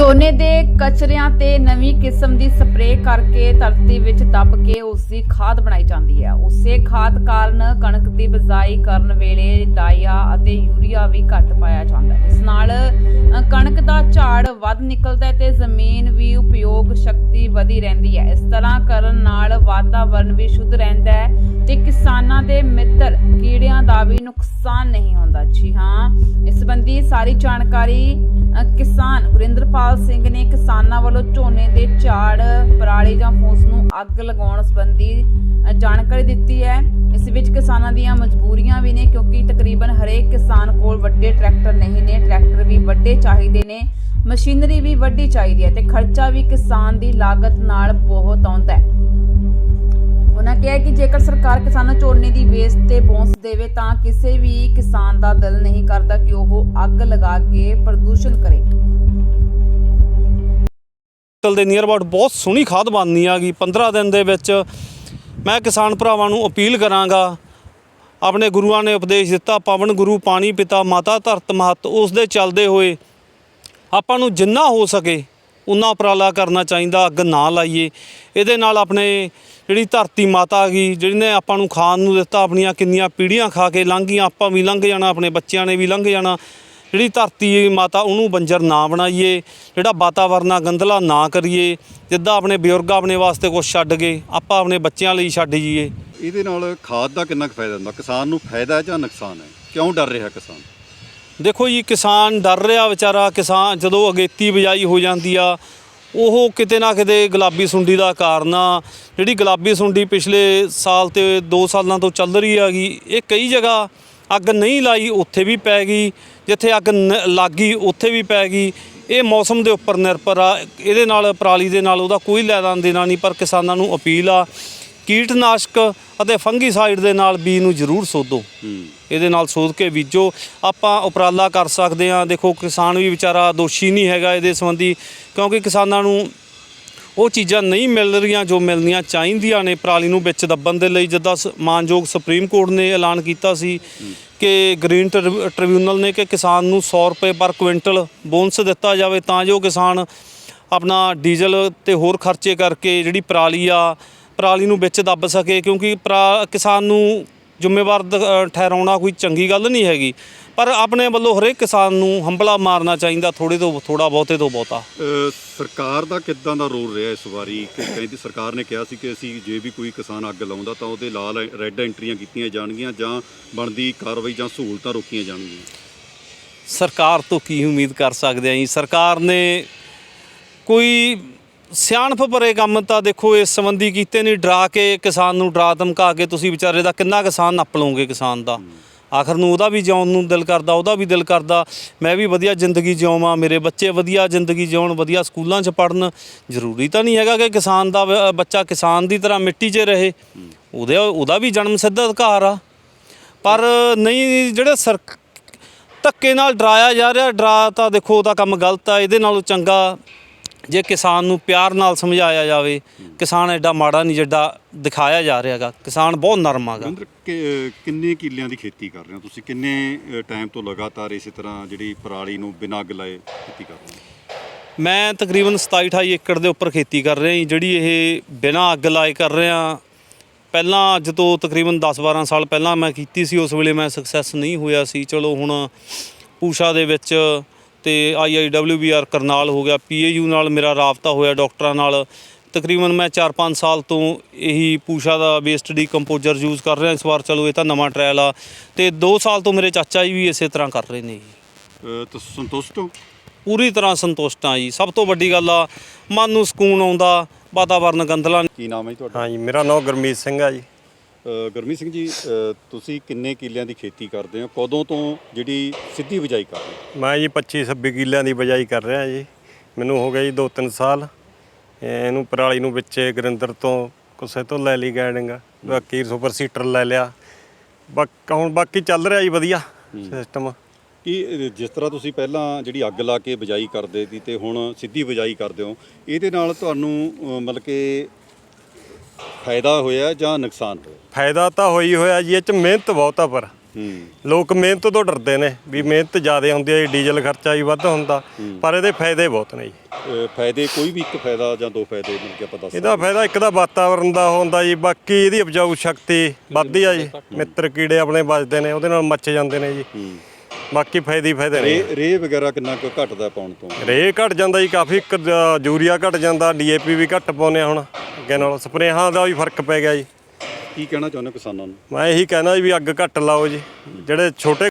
ਝੋਨੇ ਦੇ ਕਚਰਿਆਂ ਤੇ ਨਵੀਂ ਕਿਸਮ ਦੀ ਸਪਰੇਅ ਕਰਕੇ ਧਰਤੀ ਵਿੱਚ ਦੱਬ ਕੇ ਉਸ ਦੀ ਖਾਦ ਬਣਾਈ ਜਾਂਦੀ ਹੈ। ਉਸੇ ਖਾਦ ਕਾਰਨ ਕਣਕ ਦੀ ਬਿਜਾਈ ਕਰਨ ਵੇਲੇ ਡਾਈਆ ਅਤੇ ਯੂਰੀਆ ਵੀ ਘੱਟ ਪਾਇਆ ਜਾਂਦਾ ਹੈ। ਇਸ ਨਾਲ ਕਣਕ ਦਾ ਝਾੜ ਵੱਧ ਨਿਕਲਦਾ ਹੈ ਤੇ ਜ਼ਮੀਨ ਵੀ ਉਪਯੋਗ ਸ਼ਕਤੀ ਵਧੀ ਰਹਿੰਦੀ ਹੈ। ਇਸ ਤਰ੍ਹਾਂ ਕਰਨ ਨਾਲ ਵਾਤਾਵਰਣ ਵੀ ਸ਼ੁੱਧ ਰਹਿੰਦਾ ਹੈ ਤੇ ਕਿਸਾਨਾਂ ਦੇ ਮਿੱਤਰ ਕੀੜਿਆਂ ਦਾ ਵੀ ਨੁਕਸਾਨ ਨਹੀਂ ਹੁੰਦਾ। ਜੀ ਹਾਂ, ਇਸ ਸੰਬੰਧੀ ਸਾਰੀ ਜਾਣਕਾਰੀ ਕਿਸਾਨ ਗੁਰਿੰਦਰਪਾਲ ਸਿੰਘ ਨੇ ਕਿਸਾਨਾਂ ਵੱਲੋਂ ਝੋਨੇ ਦੇ ਝਾੜ, ਪਰਾਲੀ ਜਾਂ ਫੂਸ ਨੂੰ ਅੱਗ ਲਗਾਉਣ ਸੰਬੰਧੀ ਜਾਣਕਾਰੀ ਦਿੱਤੀ ਹੈ। ਇਸ ਵਿੱਚ ਕਿਸਾਨਾਂ ਦੀਆਂ ਮਜਬੂਰੀਆਂ ਵੀ ਨੇ ਕਿਉਂਕਿ ਤਕਰੀਬਨ ਹਰੇਕ ਕਿਸਾਨ ਕੋਲ ਵੱਡੇ ਟਰੈਕਟਰ ਨਹੀਂ ਨੇ। ਟਰੈਕਟਰ ਵੀ ਵੱਡੇ ਚਾਹੀਦੇ ਨੇ, ਮਸ਼ੀਨਰੀ ਵੀ ਵੱਡੀ ਚਾਹੀਦੀ ਹੈ ਤੇ ਖਰਚਾ ਵੀ ਕਿਸਾਨ ਦੀ ਲਾਗਤ ਨਾਲ ਬਹੁਤ ਆਉਂਦਾ ਹੈ। ਉਹਨਾਂ ਕਿਹਾ ਕਿ ਜੇਕਰ ਸਰਕਾਰ ਕਿਸਾਨਾਂ ਝੋਨੇ ਦੀ ਵੇਚ ਤੇ ਬੋਨਸ ਦੇਵੇ ਤਾਂ ਕਿਸੇ ਵੀ ਕਿਸਾਨ ਦਾ ਦਿਲ ਨਹੀਂ ਕਰਦਾ ਕਿ ਉਹ ਅੱਗ ਲਗਾ ਕੇ ਪ੍ਰਦੂਸ਼ਣ ਕਰੇ। ਟਲ ਦੇ ਨੀਅਰ ਅਬਾਊਟ ਬਹੁਤ ਸੋਹਣੀ ਖਾਦ ਬਣਨੀ ਆਗੀ 15 ਦਿਨ ਦੇ ਵਿੱਚ ਮੈਂ ਕਿਸਾਨ ਭਰਾਵਾਂ ਨੂੰ ਅਪੀਲ ਕਰਾਂਗਾ। ਆਪਣੇ ਗੁਰੂਆਂ ਨੇ ਉਪਦੇਸ਼ ਦਿੱਤਾ, ਪਵਨ ਗੁਰੂ, ਪਾਣੀ ਪਿਤਾ, ਮਾਤਾ ਧਰਤ ਮਹਤ ਉਸ ਦੇ ਚੱਲਦੇ ਹੋਏ ਆਪਾਂ ਨੂੰ ਜਿੰਨਾ ਹੋ ਸਕੇ ਉਹਨਾਂ ਉਪਰਾਲਾ ਕਰਨਾ ਚਾਹੀਦਾ, ਅੱਗ ਨਾ ਲਾਈਏ। ਇਹਦੇ ਨਾਲ ਆਪਣੇ ਜਿਹੜੀ ਧਰਤੀ ਮਾਤਾ ਗਈ ਜਿਹਨੇ ਆਪਾਂ ਨੂੰ ਖਾਣ ਨੂੰ ਦਿੱਤਾ, ਆਪਣੀਆਂ ਕਿੰਨੀਆਂ ਪੀੜ੍ਹੀਆਂ ਖਾ ਕੇ ਲੰਘ ਗਈਆਂ ਆਪਾਂ ਵੀ ਲੰਘ ਜਾਣਾ, ਆਪਣੇ ਬੱਚਿਆਂ ਨੇ ਵੀ ਲੰਘ ਜਾਣਾ। ਜਿਹੜੀ ਧਰਤੀ ਮਾਤਾ, ਉਹਨੂੰ ਬੰਜਰ ਨਾ ਬਣਾਈਏ, ਜਿਹੜਾ ਵਾਤਾਵਰਨ ਆ ਗੰਦਲਾ ਨਾ ਕਰੀਏ, ਜਿੱਦਾਂ ਆਪਣੇ ਬਜ਼ੁਰਗ ਆਪਣੇ ਵਾਸਤੇ ਕੁਝ ਛੱਡ ਗਏ, ਆਪਾਂ ਆਪਣੇ ਬੱਚਿਆਂ ਲਈ ਛੱਡ ਜੀਏ ਇਹਦੇ ਨਾਲ ਖਾਦ ਦਾ ਕਿੰਨਾ ਕੁ ਫਾਇਦਾ ਹੁੰਦਾ? ਕਿਸਾਨ ਨੂੰ ਫਾਇਦਾ ਹੈ ਜਾਂ ਨੁਕਸਾਨ ਹੈ? ਕਿਉਂ ਡਰ ਰਿਹਾ ਕਿਸਾਨ? ਦੇਖੋ ਜੀ, ਕਿਸਾਨ ਡਰ ਰਿਹਾ ਵਿਚਾਰਾ, ਕਿਸਾਨ ਜਦੋਂ ਅਗੇਤੀ ਬਿਜਾਈ ਹੋ ਜਾਂਦੀ ਆ, ਉਹ ਕਿਤੇ ਨਾ ਕਿਤੇ ਗੁਲਾਬੀ ਸੁੰਡੀ ਦਾ ਕਾਰਨ ਆ। ਜਿਹੜੀ ਗੁਲਾਬੀ ਸੁੰਡੀ ਪਿਛਲੇ ਸਾਲ ਤੇ 2 ਸਾਲਾਂ ਤੋਂ ਚੱਲ ਰਹੀ ਹੈਗੀ, ਇਹ ਕਈ ਜਗ੍ਹਾ ਅੱਗ ਨਹੀਂ ਲਾਈ, ਉੱਥੇ ਵੀ ਪੈ ਗਈ। ਜਿੱਥੇ ਅੱਗ ਨ- ਲੱਗੀ, ਉੱਥੇ ਵੀ ਪੈ ਗਈ। ਇਹ ਮੌਸਮ ਦੇ ਉੱਪਰ ਨਿਰਭਰ ਆ। ਇਹਦੇ ਨਾਲ, ਪਰਾਲੀ ਦੇ ਨਾਲ ਉਹਦਾ ਕੋਈ ਲੈਦਾਨ ਦੇਣਾ ਨਹੀਂ, ਪਰ ਕਿਸਾਨਾਂ ਨੂੰ ਅਪੀਲ ਆ ਕੀਟਨਾਸ਼ਕ ਅਤੇ ਫੰਗੀਸਾਈਡ ਦੇ ਨਾਲ ਬੀਜ ਨੂੰ ਜ਼ਰੂਰ ਸੋਧੋ। ਇਹਦੇ ਨਾਲ ਸੋਧ ਕੇ ਬੀਜੋ। ਆਪਾਂ ਉਪਰਾਲਾ ਕਰ ਸਕਦੇ ਹਾਂ। ਦੇਖੋ ਕਿਸਾਨ ਵੀ ਵਿਚਾਰਾ ਦੋਸ਼ੀ ਨਹੀਂ ਹੈਗਾ ਇਹਦੇ ਸੰਬੰਧੀ ਕਿਉਂਕਿ ਕਿਸਾਨਾਂ ਨੂੰ ਉਹ ਚੀਜ਼ਾਂ ਨਹੀਂ ਮਿਲ ਰਹੀਆਂ ਜੋ ਮਿਲਣੀਆਂ ਚਾਹੀਦੀਆਂ ਨੇ ਪਰਾਲੀ ਨੂੰ ਵਿੱਚ ਦੱਬਣ ਦੇ ਲਈ। ਜਿੱਦਾਂ ਮਾਨਯੋਗ ਸੁਪਰੀਮ ਕੋਰਟ ਨੇ ਐਲਾਨ ਕੀਤਾ ਸੀ ਕਿ ਗ੍ਰੀਨ ਟ੍ਰਿਬ- ਟ੍ਰਿਬਿਊਨਲ ਨੇ ਕਿ ਕਿਸਾਨ ਨੂੰ 100 ਰੁਪਏ ਪਰ ਕੁਇੰਟਲ ਬੋਨਸ ਦਿੱਤਾ ਜਾਵੇ ਤਾਂ ਜੋ ਕਿਸਾਨ ਆਪਣਾ ਡੀਜ਼ਲ ਤੇ ਹੋਰ ਖਰਚੇ ਕਰਕੇ ਜਿਹੜੀ ਪਰਾਲੀ ਆ ਪਰਾਲੀ ਨੂੰ ਵਿੱਚ ਦੱਬ ਸਕੇ ਕਿਉਂਕਿ ਪਰਾ ਕਿਸਾਨ ਨੂੰ ਜ਼ਿੰਮੇਵਾਰ ਦ- ਅ, ਠਹਿਰਾਉਣਾ ਕੋਈ ਚੰਗੀ ਗੱਲ ਨਹੀਂ ਹੈਗੀ। ਪਰ ਆਪਣੇ ਵੱਲੋਂ ਹਰੇਕ ਕਿਸਾਨ ਨੂੰ ਹੰਬਲਾ ਮਾਰਨਾ ਚਾਹੀਦਾ ਥੋੜੇ ਤੋਂ ਥੋੜਾ ਬਹੁਤੇ ਤੋਂ ਬਹੁਤਾ। ਸਰਕਾਰ ਦਾ ਕਿੱਦਾਂ ਦਾ ਰੋਲ ਰਿਹਾ ਇਸ ਵਾਰੀ? ਕਿ ਕਹਿੰਦੀ ਸਰਕਾਰ ਨੇ ਕਿਹਾ ਸੀ ਕਿ ਅਸੀਂ ਜੇ ਵੀ ਕੋਈ ਕਿਸਾਨ ਅੱਗ ਲਾਉਂਦਾ ਤਾਂ ਉਹਦੇ ਲਾਲ ਰੈੱਡ ਐਂਟਰੀਆਂ ਕੀਤੀਆਂ ਜਾਣਗੀਆਂ ਜਾਂ ਬਣਦੀ ਕਾਰਵਾਈ ਜਾਂ ਸਹੂਲਤਾਂ ਰੋਕੀਆਂ ਜਾਣਗੀਆਂ। ਸਰਕਾਰ ਤੋਂ ਕੀ ਉਮੀਦ ਕਰ ਸਕਦੇ ਆਂ ਜੀ? ਸਰਕਾਰ ਨੇ ਕੋਈ ਸਿਆਣਪ ਭਰੇ ਕੰਮ ਤਾਂ ਦੇਖੋ ਇਸ ਸੰਬੰਧੀ ਕੀਤੇ ਨਹੀਂ, ਡਰਾ ਕੇ ਕਿਸਾਨ ਨੂੰ ਡਰਾ ਧਮਕਾ ਕੇ ਤੁਸੀਂ ਵਿਚਾਰੇ ਦਾ ਕਿੰਨਾ ਕਿਸਾਨ ਨੱਪ ਲਓਗੇ ਕਿਸਾਨ ਦਾ? ਆਖਰ ਨੂੰ ਉਹਦਾ ਵੀ ਜਿਉਣ ਨੂੰ ਦਿਲ ਕਰਦਾ, ਉਹਦਾ ਵੀ ਦਿਲ ਕਰਦਾ, ਮੈਂ ਵੀ ਵਧੀਆ ਜ਼ਿੰਦਗੀ ਜਿਉਵਾਂ, ਮੇਰੇ ਬੱਚੇ ਵਧੀਆ ਜ਼ਿੰਦਗੀ ਜਿਉਣ, ਵਧੀਆ ਸਕੂਲਾਂ 'ਚ ਪੜਨ ਜ਼ਰੂਰੀ ਤਾਂ ਨਹੀਂ ਹੈਗਾ ਕਿ ਕਿਸਾਨ ਦਾ ਬੱਚਾ ਕਿਸਾਨ ਦੀ ਤਰ੍ਹਾਂ ਮਿੱਟੀ 'ਚ ਰਹੇ। ਉਹਦੇ, ਉਹਦਾ ਵੀ ਜਨਮ ਸਿੱਧ ਅਧਿਕਾਰ ਆ। ਪਰ ਨਹੀਂ, ਜਿਹੜੇ ਸਰ, ਧੱਕੇ ਨਾਲ ਡਰਾਇਆ ਜਾ ਰਿਹਾ, ਡਰਾ ਤਾਂ ਦੇਖੋ ਤਾਂ ਕੰਮ ਗਲਤ ਆ, ਇਹਦੇ ਨਾਲੋਂ ਚੰਗਾ ਜੇ ਕਿਸਾਨ ਨੂੰ ਪਿਆਰ ਨਾਲ ਸਮਝਾਇਆ ਜਾਵੇ ਕਿਸਾਨ ਐਡਾ ਮਾੜਾ ਨਹੀਂ ਜਿੱਡਾ ਦਿਖਾਇਆ ਜਾ ਰਿਹਾਗਾ ਕਿਸਾਨ ਬਹੁਤ ਨਰਮ ਕਿ- ਕਿੰਨੇ ਕਿੱਲਿਆਂ ਦੀ ਖੇਤੀ ਕਰ ਰਹੇ ਹੋ ਤੁਸੀਂ? ਕਿੰਨੇ ਟਾਈਮ ਤੋਂ ਲਗਾਤਾਰ ਇਸੇ ਤਰ੍ਹਾਂ ਜਿਹੜੀ ਪਰਾਲੀ ਨੂੰ ਬਿਨਾਂ ਅੱਗ ਲਾਏ ਖੇਤੀ ਕਰ ਰਹੇ ਹੋ? ਮੈਂ ਤਕਰੀਬਨ 27 28 ਏਕੜ ਦੇ ਉੱਪਰ ਖੇਤੀ ਕਰ ਰਿਹਾ ਜੀ ਜਿਹੜੀ ਇਹ ਬਿਨਾਂ ਅੱਗ ਲਾਏ ਕਰ ਰਿਹਾ। ਪਹਿਲਾਂ ਅੱਜ ਤੋਂ ਤਕਰੀਬਨ 10 12 ਸਾਲ ਪਹਿਲਾਂ ਮੈਂ ਕੀਤੀ ਸੀ ਉਸ ਵੇਲੇ ਮੈਂ ਸਕਸੈਸ ਨਹੀਂ ਹੋਇਆ ਸੀ। ਚਲੋ ਹੁਣ ਪੂਸ਼ਾ ਦੇ ਵਿੱਚ ਤੇ ਆਈਆਈਡਬਲਯੂਬੀਆਰ ਕਰਨਾਲ ਹੋ ਗਿਆ ਪੀਏਯੂ ਨਾਲ ਮੇਰਾ ਰਾਬਤਾ ਹੋਇਆ ਡਾਕਟਰਾਂ ਨਾਲ। ਤਕਰੀਬਨ ਮੈਂ 4-5 ਸਾਲ ਤੋਂ ਇਹੀ ਪੂਸ਼ਾ ਦਾ ਵੇਸਟ ਡੀਕੰਪੋਜ਼ਰ ਯੂਜ਼ ਕਰ ਰਿਹਾ ਇਸ ਵਾਰ ਚਲੋ ਇਹ ਤਾਂ ਨਵਾਂ ਟ੍ਰਾਇਲ ਆ। ਤੇ 2 ਸਾਲ ਤੋਂ ਮੇਰੇ ਚਾਚਾ ਜੀ ਵੀ ਇਸੇ ਤਰ੍ਹਾਂ ਕਰ ਰਹੇ ਨੇ ਜੀ। ਤੁਸੀਂ ਸੰਤੁਸ਼ਟ ਹੋ? ਪੂਰੀ ਤਰ੍ਹਾਂ ਸੰਤੁਸ਼ਟ ਹਾਂ ਜੀ। ਸਭ ਤੋਂ ਵੱਡੀ ਗੱਲ ਆ ਮਨ ਨੂੰ ਸਕੂਨ ਆਉਂਦਾ ਵਾਤਾਵਰਨ ਗੰਦਲਾ ਕੀ ਨਾਮ ਹੈ ਜੀ ਤੁਹਾਡਾ? ਹਾਂਜੀ ਮੇਰਾ ਨਾਮ ਗੁਰਮੀਤ ਸਿੰਘ ਆ ਜੀ। ਗੁਰਮੀਤ ਸਿੰਘ ਜੀ ਤੁਸੀਂ ਕਿੰਨੇ ਕਿੱਲਿਆਂ ਦੀ ਖੇਤੀ ਕਰਦੇ ਹੋ? ਕਦੋਂ ਤੋਂ ਜਿਹੜੀ ਸਿੱਧੀ ਬਿਜਾਈ ਕਰ ਰਹੇ ਹੋ? ਮੈਂ ਜੀ 25 26 ਕਿੱਲਿਆਂ ਦੀ ਬਜਾਈ ਕਰ ਰਿਹਾ ਜੀ। ਮੈਨੂੰ ਹੋ ਗਿਆ ਜੀ 2-3 ਸਾਲ। ਇਹਨੂੰ ਪਰਾਲੀ ਨੂੰ ਵਿੱਚੇ ਗੁਰਿੰਦਰ ਤੋਂ ਕੁਸੇ ਤੋਂ ਲੈ ਲਈ ਗਾਈਡਿੰਗ ਬਾਕੀ ਸੁਪਰ ਸੀਟਰ ਲੈ ਲਿਆ। ਬਾਕੀ ਹੁਣ ਬਾਕੀ ਚੱਲ ਰਿਹਾ ਜੀ ਵਧੀਆ ਸਿਸਟਮ। ਕਿ ਜਿਸ ਤਰ੍ਹਾਂ ਤੁਸੀਂ ਪਹਿਲਾਂ ਜਿਹੜੀ ਅੱਗ ਲਾ ਕੇ ਬਿਜਾਈ ਕਰਦੇ ਸੀ ਤੇ ਹੁਣ ਸਿੱਧੀ ਬਿਜਾਈ ਕਰਦੇ ਹੋ ਇਹਦੇ ਨਾਲ ਤੁਹਾਨੂੰ ਮਤਲਬ ਕਿ ਫਾਇਦਾ ਹੋਇਆ ਜਾਂ ਨੁਕਸਾਨ ਹੋਇਆ? ਫਾਇਦਾ ਤਾਂ ਹੋਈ ਹੋਇਆ ਜੀ ਇਹ ਚ ਮਿਹਨਤ ਬਹੁਤ ਆ ਪਰ। ਹੂੰ। ਲੋਕ ਮਿਹਨਤ ਤੋਂ ਡਰਦੇ ਨੇ ਵੀ ਮਿਹਨਤ ਜ਼ਿਆਦਾ ਹੁੰਦੀ ਹੈ ਡੀਜ਼ਲ ਖਰਚਾ ਵੀ ਵੱਧ ਹੁੰਦਾ ਪਰ ਇਹਦੇ ਫਾਇਦੇ ਬਹੁਤ ਨੇ ਜੀ। ਅਹ ਫਾਇਦੇ ਕੋਈ ਵੀ ਇੱਕ ਫਾਇਦਾ ਜਾਂ ਦੋ ਫਾਇਦੇ ਮਿਲ ਕੇ ਦੱਸ ਇਹਦਾ ਫਾਇਦਾ ਇੱਕ ਤਾਂ ਵਾਤਾਵਰਣ ਦਾ ਹੁੰਦਾ ਜੀ ਬਾਕੀ ਇਹਦੀ ਉਪਜਾਊ ਸ਼ਕਤੀ ਵੱਧਦੀ ਆ ਜੀ। ਮਿੱਤਰ ਕੀੜੇ ਆਪਣੇ ਬਚਦੇ ਨੇ ਉਹਦੇ ਨਾਲ ਮੱਚ ਜਾਂਦੇ ਨੇ ਜੀ। ਹੂੰ। ਬਾਕੀ ਫਾਇਦੇ ਹੀ ਫਾਇਦੇ ਨੇ। ਰੇ ਰੇ ਵਗੈਰਾ ਕਿੰਨਾ ਕੁ ਘਟਦਾ ਪਾਉਣ ਤੋਂ? ਰੇ ਘਟ ਜਾਂਦਾ ਜੀ ਕਾਫੀ ਇੱਕ, ਅ, ਯੂਰੀਆ ਘਟ ਜਾਂਦਾ ਡੀਏਪੀ ਵੀ ਘਟ ਪਾਉਂਦੇ ਆ ਹੁਣ ਅੱਗੇ ਨਾਲ। ਸਪਰੇਹਾਂ ਦਾ ਵੀ ਫ਼ਰਕ ਪੈ ਗਿਆ ਜੀ। ਕੀ ਕਹਿਣਾ ਚਾਹੁੰਦੇ ਹੋ ਕਿਸਾਨਾਂ ਨੂੰ? ਮੈਂ ਇਹੀ ਕਹਿਣਾ ਜੀ ਵੀ ਅੱਗ ਘੱਟ ਲਾਓ ਜੀ। ਜਿਹੜੇ ਛੋਟੇ